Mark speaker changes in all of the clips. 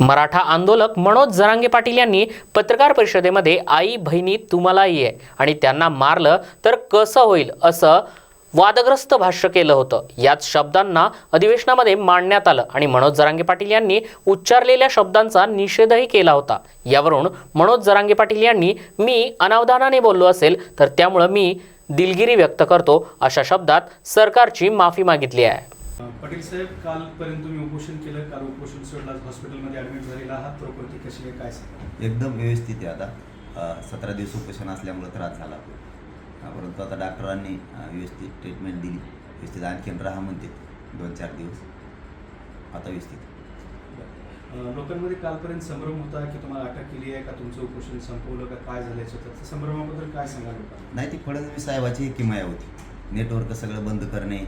Speaker 1: मराठा आंदोलक मनोज जरांगे पाटील यांनी पत्रकार परिषदेमध्ये आई बहिणी तुम्हालाही आहे आणि त्यांना मारलं तर कसं होईल? असं वादग्रस्त भाष्य केलं होतं. याच शब्दांना अधिवेशनामध्ये मांडण्यात आलं आणि मनोज जरांगे पाटील यांनी उच्चारलेल्या शब्दांचा निषेधही केला होता. यावरून मनोज जरांगे पाटील यांनी मी अनावधानाने बोललो असेल तर त्यामुळं मी दिलगिरी व्यक्त करतो अशा शब्दात सरकारची माफी मागितली आहे.
Speaker 2: पाटील साहेब कालपर्यंत तुम्ही उपोषण केलं काल उपोषण सोडलं आज हॉस्पिटलमध्ये ॲडमिट झालेला आहात. प्रकृती कशी आहे काय सांगा
Speaker 3: एकदम व्यवस्थित आहे आता. सतरा दिवस उपोषण असल्यामुळं त्रास झाला परंतु आता डॉक्टरांनी व्यवस्थित ट्रीटमेंट दिली. व्यवस्थित आणखीन राहा म्हणते. दोन चार दिवस. आता व्यवस्थित.
Speaker 2: लोकांमध्ये कालपर्यंत संभ्रम होता की तुम्हाला अटक केली आहे का तुमचं उपोषण संपवलं का काय झालं याच्यात? त्या संभ्रमाबद्दल काय सांगा लोकांना?
Speaker 3: नाही ती फडणवीस साहेबाची किमाया होती. नेटवर्क सगळं बंद करणे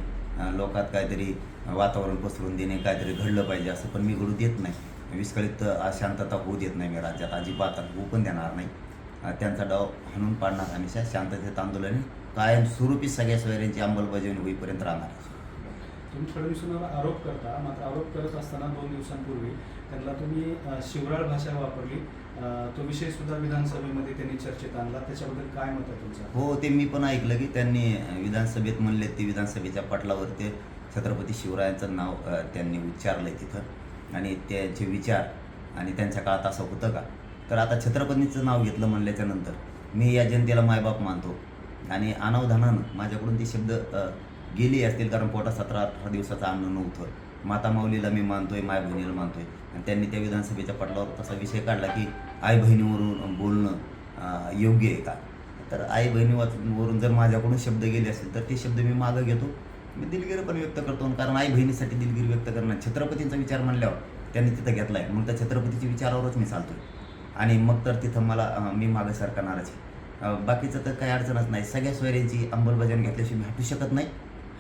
Speaker 3: लोकात काहीतरी वातावरण पसरून देणे काहीतरी घडलं पाहिजे असं पण मी घडू देत नाही. विस्कळीत अशांतता होऊ देत नाही मी राज्यात अजिबात होऊ पण देणार नाही. त्यांचा डाव हाणून पाडणार हमेशा शांततेत आंदोलन कायम स्वरूपी सगळ्या सोयऱ्यांची अंमलबजावणी होईपर्यंत राहणार.
Speaker 2: तुम्ही फडणवीसांवर आरोप करता मात्र आरोप करत असताना दोन दिवसांपूर्वी त्यांना तुम्ही शिवराळ भाषा वापरली. तो विषय सुद्धा विधानसभेमध्ये त्यांनी चर्चेत आणला. त्याच्याबद्दल काय मत आहे तुमचं?
Speaker 3: हो ते मी पण ऐकलं की त्यांनी विधानसभेत म्हणले ते विधानसभेच्या पटलावर ते छत्रपती शिवरायांचं नाव त्यांनी उच्चारलंय तिथं. आणि त्यांचे विचार आणि त्यांच्या काळात असं होतं का? तर आता छत्रपतींचं नाव घेतलं म्हणल्याच्या नंतर मी या जनतेला मायबाप मानतो. आणि अनावधानानं माझ्याकडून ते शब्द गेली असतील कारण पोटात सतरा अठरा दिवसाचं अन्न नव्हतं. माता माऊलीला मी मानतोय माय बहिणीला मानतोय. आणि त्यांनी त्या विधानसभेच्या पटलावर तसा विषय काढला की आई बहिणीवरून बोलणं योग्य आहे का? तर आई बहिणीवरून जर माझ्याकडून शब्द गेले असतील तर ते शब्द मी मागं घेतो. मी दिलगिरी पण व्यक्त करतो कारण आई बहिणीसाठी दिलगिरी व्यक्त करणं छत्रपतींचा विचार म्हणल्यावर त्यांनी तिथं घेतला आहे मग त्या छत्रपतीच्या विचारावरच मी चालतो आणि मग तर तिथं मला मी मागं सरकारणारच आहे. बाकीचं तर काही अडचणच नाही. सगळ्या सोयऱ्यांची अंमलबजावणी घेतल्याशिवाय मी हटू शकत नाही.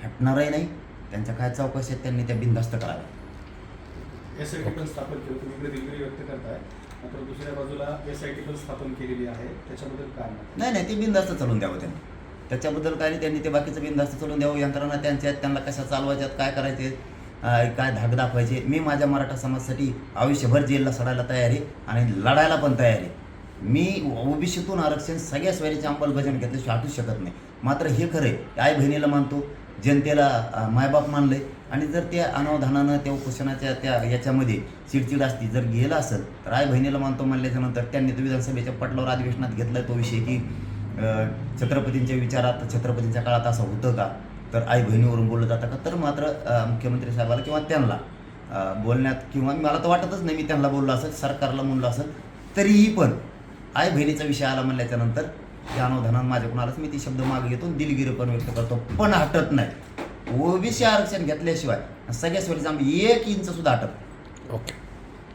Speaker 3: हटणारही नाही. त्यांच्या काय चौकशी आहेत त्यांनी त्या बिनधास्त कराव्या
Speaker 2: एस आय टी पण स्थापन केलं. तुम्ही इकडे दिलगिरी व्यक्त करताय. मात्र दुसऱ्या बाजूला एस आय टी पण स्थापन केलेली आहे. त्याच्याबद्दल काय
Speaker 3: नाही नाही ते बिनधास्त चालून द्यावं त्यांनी. त्याच्याबद्दल काय नाही त्यांनी ते बाकीचं बिनधास्त चालून द्यावं. यंत्रणा त्यांच्या आहेत त्यांना कशा चालवायच्यात काय करायचे काय धाक दाखवायचे. मी माझ्या मराठा समाजासाठी आयुष्यभर जेलला सडायला तयार आहे आणि लढायला पण तयार आहे. मी ओबीसीतून आरक्षण सगळ्या सोयरीची अंमलबजावणी घेतल्याशिवाय हटू शकत नाही. मात्र हे खरं आहे आई बहिणीला मानतो जनतेला मायबाप मानलं. आहे आणि जर त्या अनावधानानं त्या उपोषणाच्या त्या याच्यामध्ये चिडचिड असती जर गेलं असेल तर आई बहिणीला मानतो म्हणल्याच्यानंतर त्यांनी तो विधानसभेच्या पटलावर अधिवेशनात घेतला तो विषय की छत्रपतींच्या विचारात छत्रपतींच्या काळात असं होतं का? तर आई बहिणीवरून बोललं जातं का? तर मात्र मुख्यमंत्री साहेबाला किंवा त्यांना बोलण्यात किंवा मला तर वाटतच नाही मी त्यांना बोललो असं सरकारला म्हणलं असेल तरीही पण आई बहिणीचा विषय आला म्हणल्याच्यानंतर नंतर त्या अनावधानानं माझ्याकडून आलंच मी ती शब्द मागे घेतो दिलगिरीपण व्यक्त करतो. पण हटत नाही. ओबीसी आरक्षण घेतल्याशिवाय सगळ्याच वेळेस आम्ही एक इंच सुद्धा हटत
Speaker 1: ओके.